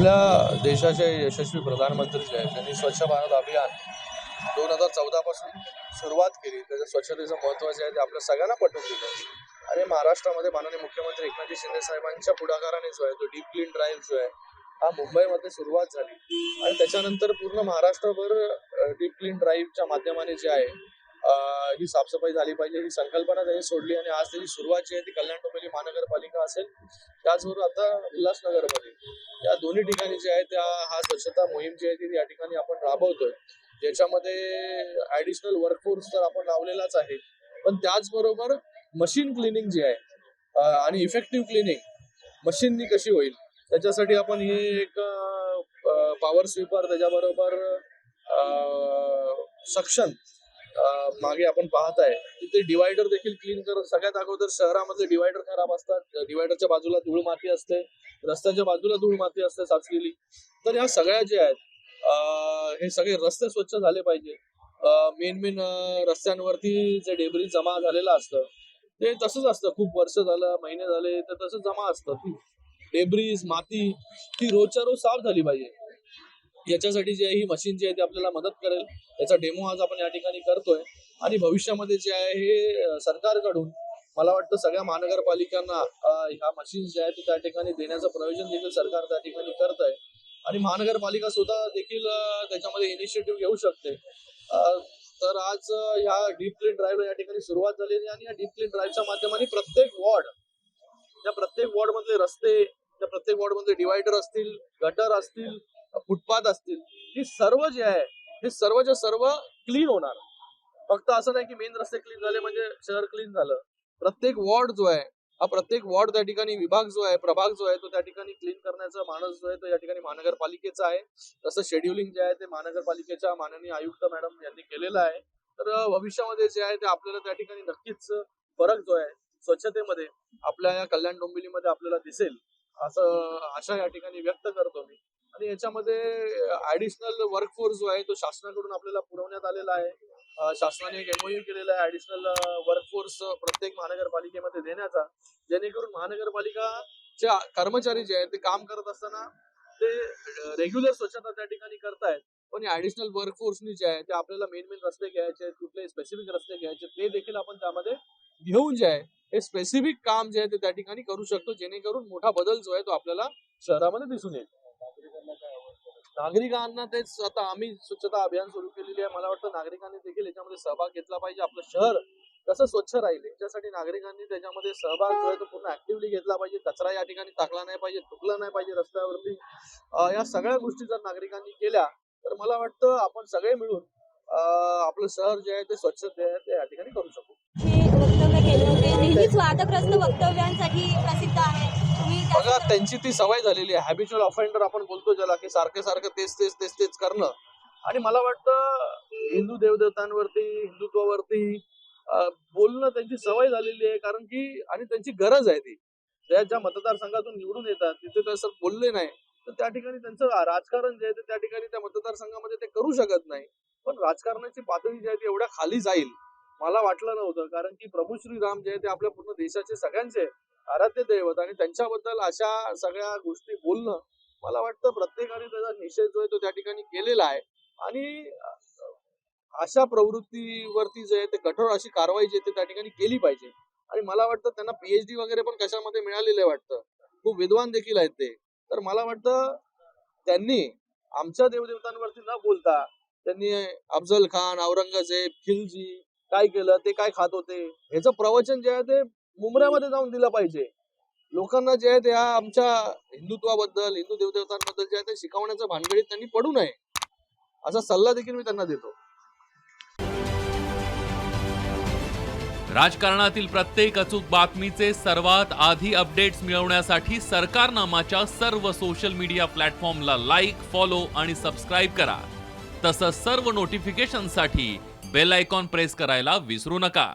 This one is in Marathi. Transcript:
आपल्या देशाचे यशस्वी प्रधानमंत्री जे आहेत त्यांनी स्वच्छ भारत अभियान दोन हजार चौदापासून सुरुवात केली. त्याचं स्वच्छतेचं महत्त्व जे आहे ते आपल्या सगळ्यांना पटवून दिलं. आणि महाराष्ट्रामध्ये माननीय मुख्यमंत्री एकनाथजी शिंदे साहेबांच्या पुढाकाराने जो आहे तो डीप क्लीन ड्राईव्ह जो आहे हा मुंबईमध्ये सुरुवात झाली. आणि त्याच्यानंतर पूर्ण महाराष्ट्रभर डीप क्लीन ड्राईव्हच्या माध्यमाने जे आहे ही साफसफाई झाली पाहिजे ही संकल्पना त्यांनी सोडली आणि आज त्याची सुरुवात जी आहे ती कल्याण डोंबिवली महानगरपालिका असेल त्याचबरोबर आता उल्हासनगरमध्ये. या दोन्ही ठिकाणी जे आहे त्या हा स्वच्छता मोहीम जी आहे ती या ठिकाणी आपण राबवतोय. ज्याच्यामध्ये ऍडिशनल वर्कफोर्स तर आपण लावलेलाच आहे. पण त्याचबरोबर मशीन क्लिनिंग जी आहे आणि इफेक्टिव्ह क्लिनिंग मशीननी कशी होईल? त्याच्यासाठी आपण हे एक पॉवर स्वीपर त्याच्याबरोबर सक्शन मागे आपण पाहत आहे तिथे डिवायडर देखील क्लीन करत सगळ्यात अगोदर शहरामधले डिवायडर खराब असतात. डिवायडरच्या बाजूला धूळ माती असते रस्त्याच्या बाजूला धूळ माती असते साचलेली. तर या सगळ्या ज्या आहेत हे सगळे रस्ते स्वच्छ झाले पाहिजे. मेन मेन रस्त्यांवरती जे डेबरी जमा झालेलं असतं ते तसंच असतं. खूप वर्ष झालं महिने झाले तर तसंच जमा असतं. ती डेब्रीज माती ती रोजच्या रोज साफ झाली पाहिजे. याच्यासाठी जे आहे ही मशीन जी आहे ती आपल्याला मदत करेल. याचा डेमो आज आपण या ठिकाणी करतोय. आणि भविष्यामध्ये जे आहे हे सरकारकडून मला वाटतं सगळ्या महानगरपालिकांना ह्या मशीन ज्या आहेत ते त्या ठिकाणी देण्याचं प्रयोजन देखील सरकार त्या ठिकाणी करत आहे आणि महानगरपालिका सुद्धा देखील त्याच्यामध्ये इनिशिएटिव्ह घेऊ शकते. तर आज ह्या डीप क्लीन ड्राईव्ह या ठिकाणी सुरुवात झालेली आहे आणि या डीप क्लीन ड्राईव्हच्या माध्यमाने प्रत्येक वॉर्ड त्या प्रत्येक वॉर्डमधले रस्ते त्या प्रत्येक वॉर्ड डिवायडर असतील गटर असतील फुटपाथ असतील ही सर्व जे आहे हे सर्वच्या सर्व क्लीन होणार. फक्त असं नाही की मेन रस्ते क्लीन झाले म्हणजे शहर क्लीन झालं. प्रत्येक वॉर्ड जो आहे हा प्रत्येक वॉर्ड त्या ठिकाणी विभाग जो आहे प्रभाग जो आहे तो त्या ठिकाणी क्लीन करण्याचा माणूस जो आहे तो या ठिकाणी महानगरपालिकेचा आहे. तसं शेड्युलिंग जे आहे ते महानगरपालिकेच्या माननीय आयुक्त मॅडम यांनी केलेलं आहे. तर भविष्यामध्ये जे आहे ते आपल्याला त्या ठिकाणी नक्कीच फरक जो आहे स्वच्छतेमध्ये आपल्या या कल्याण डोंबिवलीमध्ये आपल्याला दिसेल. असं आशा या ठिकाणी व्यक्त करतो मी. आणि याच्यामध्ये ऍडिशनल वर्कफोर्स जो आहे तो शासनाकडून आपल्याला पुरवण्यात आलेला आहे. शासनाने एक एमओयू केलेला आहे ऍडिशनल वर्कफोर्स प्रत्येक महानगरपालिकेमध्ये देण्याचा. जेणेकरून महानगरपालिकाच्या कर्मचारी जे आहेत ते काम करत असताना ते रेग्युलर स्वच्छता त्या ठिकाणी करतायत. पण ऍडिशनल वर्कफोर्सनी जे आहे ते आपल्याला मेन मेन रस्ते घ्यायचे आहेत कुठले स्पेसिफिक रस्ते घ्यायचे ते देखील आपण त्यामध्ये घेऊन जे आहे हे स्पेसिफिक काम जे आहे ते त्या ठिकाणी करू शकतो जेणेकरून मोठा बदल जो आहे तो आपल्याला शहरामध्ये दिसून येईल. नागरिकांना तेच आता आम्ही स्वच्छता अभियान सुरू केलेली आहे. मला वाटतं नागरिकांनी देखील याच्यामध्ये सहभाग घेतला पाहिजे. आपलं शहर कसं स्वच्छ राहील याच्यासाठी नागरिकांनी त्याच्यामध्ये सहभाग जो आहे तो पूर्ण ऍक्टिव्हली घेतला पाहिजे. कचरा या ठिकाणी टाकला नाही पाहिजे थुकला नाही पाहिजे रस्त्यावरती. या सगळ्या गोष्टी जर नागरिकांनी केल्या तर मला वाटतं आपण सगळे मिळून आपलं शहर जे आहे ते स्वच्छ आहे ते या ठिकाणी करू शकू. हे वक्तव्य केले होते. नेहमीच वादग्रस्त वक्तव्यांसाठी प्रसिद्ध का त्यांची ती सवय झालेली आहे? हॅबिच्युअल ऑफेंडर आपण बोलतो ज्याला की सारखे सारखं तेच तेच तेच तेच करणं. आणि मला वाटतं हिंदू देवदेवतांवरती हिंदुत्वावरती बोलणं त्यांची सवय झालेली आहे कारण की आणि त्यांची गरज आहे ती. त्या ज्या मतदारसंघातून निवडून येतात तिथे ते सर बोलले नाही तर त्या ठिकाणी त्यांचं राजकारण जे आहे ते त्या ठिकाणी त्या मतदारसंघामध्ये ते करू शकत नाही. पण राजकारणाची पातळी जी आहे ती एवढ्या खाली जाईल. मला वाटलं नव्हतं कारण की प्रभू श्रीराम जे आहे ते आपल्या पूर्ण देशाचे सगळ्यांचे आराध्य दैवत. आणि त्यांच्याबद्दल अशा सगळ्या गोष्टी बोलणं मला वाटतं प्रत्येकाने त्याचा निषेध जो आहे तो त्या ठिकाणी केलेला आहे. आणि अशा प्रवृत्तीवरती जे आहे ते कठोर अशी कारवाई जी आहे ते त्या ठिकाणी केली पाहिजे. आणि मला वाटतं त्यांना पीएचडी वगैरे पण कशामध्ये मिळालेलं वाटतं. खूप विद्वान देखील आहेत ते. तर मला वाटतं त्यांनी आमच्या देवदेवतांवरती न बोलता त्यांनी अफजल खान औरंगजेब खिलजी काय केलं ते काय खात होते? ह्याचं प्रवचन जे आहे ते मुंबऱ्यामध्ये जाऊन दिलं पाहिजे. लोकांना जे आहे ते ह्या आमच्या हिंदुत्वाबद्दल हिंदू देवदेवतांबद्दल जे आहे ते शिकवण्याचं भानगडीत त्यांनी पडू नये. असा सल्ला देखील मी त्यांना देतो. राजकारणातील प्रत्येक अचूक बातमीचे सर्वात आधी अपडेट्स मिळवण्यासाठी सरकारनामाच्या सर्व सोशल मीडिया प्लॅटफॉर्मला लाईक फॉलो आणि सबस्क्राईब करा. तसंच सर्व नोटिफिकेशनसाठी बेल आयकॉन प्रेस करायला विसरू नका.